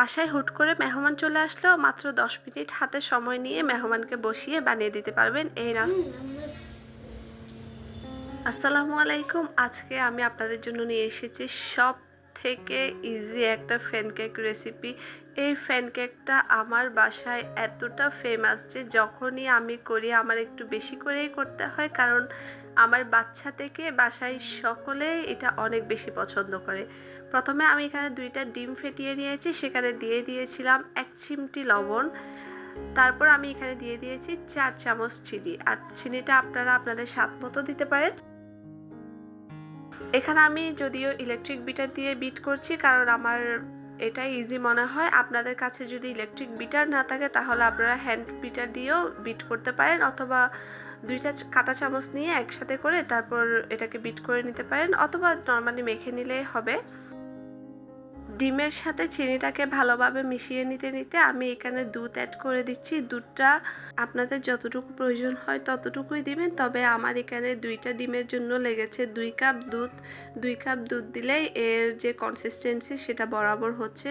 বাসায় হুট করে মেহমান চলে আসলেও মাত্র দশ মিনিট হাতে সময় নিয়ে মেহমানকে বসিয়ে বানিয়ে দিতে পারবেন এই নাস্তা আসসালামু আলাইকুম। আজকে আমি আপনাদের জন্য নিয়ে এসেছি সব থেকে ইজি একটা ফ্যানকেক রেসিপি এই ফ্যানকেকটা আমার বাসায় এতটা ফেমাস যে যখনই আমি করি, আমার একটু বেশি করেই করতে হয়। কারণ আমার বাচ্চা থেকে বাসায় সকলে এটা অনেক বেশি পছন্দ করে। প্রথমে আমি এখানে দুইটা ডিম ফেটিয়ে নিয়েছি, সেখানে দিয়ে দিয়েছিলাম এক চিমটি লবণ। তারপর আমি এখানে দিয়ে দিয়েছি চার চামচ চিনি। আর চিনিটা আপনারা আপনাদের স্বাদ মতো দিতে পারেন। এখানে আমি যদিও ইলেকট্রিক বিটার দিয়ে বিট করছি, কারণ আমার এটা ইজি মনে হয়। আপনাদের কাছে যদি ইলেকট্রিক বিটার না থাকে, তাহলে আপনারা হ্যান্ড বিটার দিয়েও বিট করতে পারেন অথবা দুইটা কাঁটা চামচ নিয়ে একসাথে করে তারপর এটাকে বিট করে নিতে পারেন অথবা নর্মালি মেখে নিলেই হবে। ডিমের সাথে চিনিটাকে ভালোভাবে মিশিয়ে নিতে নিতে আমি এখানে দুধ অ্যাড করে দিচ্ছি। দুধটা আপনাদের যতটুকু প্রয়োজন হয় ততটুকুই দিবেন। তবে আমার এখানে দুইটা ডিমের জন্য লেগেছে দুই কাপ দুধ। দুই কাপ দুধ দিলেই এর যে কনসিস্টেন্সি সেটা বরাবর হচ্ছে।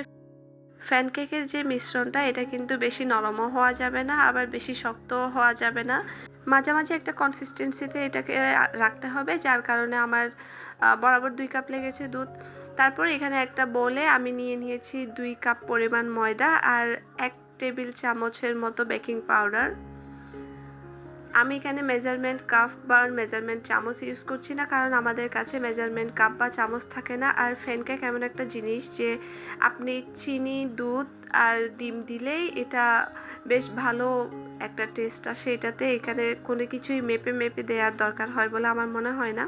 ফ্যানকেকের যে মিশ্রণটা, এটা কিন্তু বেশি নরমও হওয়া যাবে না, আবার বেশি শক্তও হওয়া যাবে না। মাঝামাঝি একটা কনসিস্টেন্সিতে এটাকে রাখতে হবে, যার কারণে আমার বরাবর দুই কাপ লেগেছে দুধ। তারপর এখানে একটা বলে আমি নিয়ে নিয়েছি দুই কাপ পরিমাণ ময়দা আর এক টেবিল চামচের মতো বেকিং পাউডার। আমি এখানে মেজারমেন্ট কাপ বা মেজারমেন্ট চামচ ইউজ করছি না, কারণ আমাদের কাছে মেজারমেন্ট কাপ বা চামচ থাকে না। আর ফ্যানকেক এমন একটা জিনিস যে আপনি চিনি, দুধ আর ডিম দিলেই এটা বেশ ভালো একটা টেস্ট আসে। এটাতে এখানে কোনো কিছুই মেপে মেপে দেওয়ার দরকার হয় বলে আমার মনে হয় না।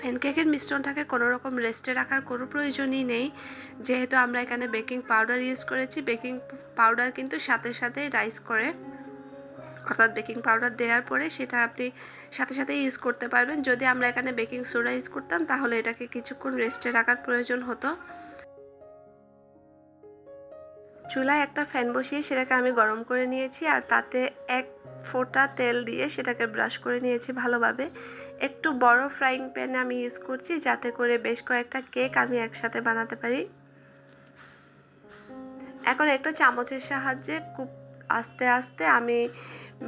প্যানকেকের মিশ্রণটাকে কোনো রকম রেস্টে রাখার কোনো প্রয়োজনই নেই। যেহেতু আমরা এখানে বেকিং পাউডার ইউজ করেছি বেকিং পাউডার কিন্তু সাথে সাথে রাইস করে। অর্থাৎ বেকিং পাউডার দেওয়ার পরে সেটা আপনি সাথে সাথে ইউজ করতে পারবেন। যদি আমরা এখানে বেকিং সোডা ইউজ করতাম, তাহলে এটাকে কিছুক্ষণ রেস্টে রাখার প্রয়োজন হতো। চুলায় একটা ফ্যান বসিয়ে সেটাকে আমি গরম করে নিয়েছি আর তাতে এক ফোঁটা তেল দিয়ে সেটাকে ব্রাশ করে নিয়েছি ভালোভাবে। একটু বড় ফ্রাইং প্যান আমি ইউজ করছি যাতে করে বেশ কয়েকটা কেক আমি একসাথে বানাতে পারি। এখন একটা চামচের সাহায্যে খুব আস্তে আস্তে আমি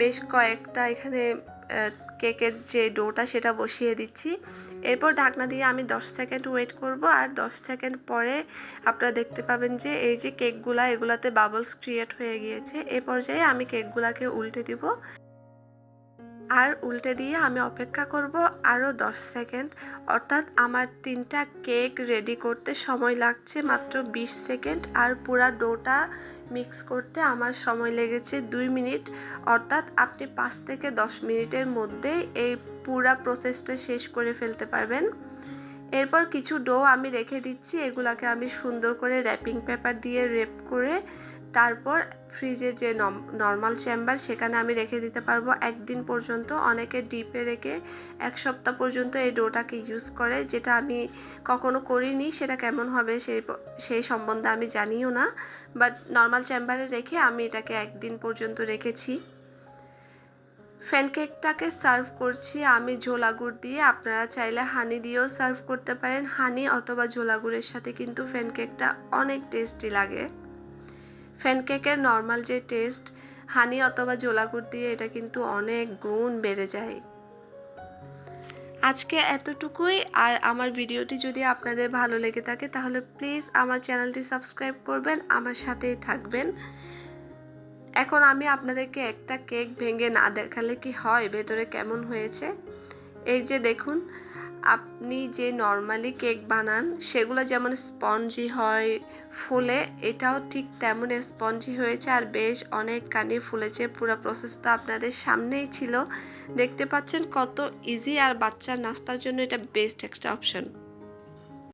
বেশ কয়েকটা এখানে কেকের যে ডোটা সেটা বসিয়ে দিচ্ছি। এরপর ঢাকনা দিয়ে আমি 10 সেকেন্ড ওয়েট করব, আর 10 সেকেন্ড পরে আপনারা দেখতে পাবেন যে এই যে কেকগুলা এগুলাতে বাবলস ক্রিয়েট হয়ে গিয়েছে। এ পর্যায়ে আমি কেকগুলাকে উল্টে দিব। আর উল্টে দিয়ে আমি অপেক্ষা করব আরও 10 সেকেন্ড। অর্থাৎ আমার তিনটা কেক রেডি করতে সময় লাগছে মাত্র 20 সেকেন্ড আর পুরা ডোটা মিক্স করতে আমার সময় লেগেছে দুই মিনিট। অর্থাৎ আপনি পাঁচ থেকে দশ মিনিটের মধ্যে এই পুরা প্রসেসটা শেষ করে ফেলতে পারবেন। এরপর কিছু ডো আমি রেখে দিচ্ছি, এগুলাকে আমি সুন্দর করে র্যাপিং পেপার দিয়ে রেপ করে তারপর ফ্রিজের যে নর্মাল চেম্বার সেখানে আমি রেখে দিতে পারব একদিন পর্যন্ত। অনেকে ডিপে রেখে এক সপ্তাহ পর্যন্ত এই ডোটাকে ইউজ করে। যেটা আমি কখনো করিনি, সেটা কেমন হবে সেই সেই সম্বন্ধে আমি জানিও না। বাট নর্মাল চেম্বারে রেখে আমি এটাকে একদিন পর্যন্ত রেখেছি। ফ্যানকেকটাকে সার্ভ করছি আমি ঝোলা গুড় দিয়ে। আপনারা চাইলে হানি দিয়েও সার্ভ করতে পারেন। হানি অথবা ঝোলা গুড়ের সাথে কিন্তু ফ্যানকেকটা অনেক টেস্টি লাগে। ফ্যানকেকের নর্মাল যে টেস্ট, হানি অথবা ঝোলা গুড় দিয়ে এটা কিন্তু অনেক গুণ বেড়ে যায়। আজকে এতটুকুই, আর আমার ভিডিওটি যদি আপনাদের ভালো লেগে থাকে, তাহলে প্লিজ আমার চ্যানেলটি সাবস্ক্রাইব করবেন, আমার সাথেই থাকবেন। এখন আমি আপনাদেরকে একটা কেক ভেঙে না দেখালে কি হয়, ভেতরে কেমন হয়েছে? এই যে দেখুন, আপনি যে নর্মালি কেক বানান, সেগুলো যেমন স্পঞ্জি হয় ফুলে, এটাও ঠিক তেমন স্পঞ্জি হয়েছে আর বেশ অনেক কানি ফুলেছে। পুরো প্রসেসটা আপনাদের সামনেই ছিল। দেখতে পাচ্ছেন কত ইজি আর বাচ্চার নাস্তার জন্য এটা বেস্ট একটা অপশন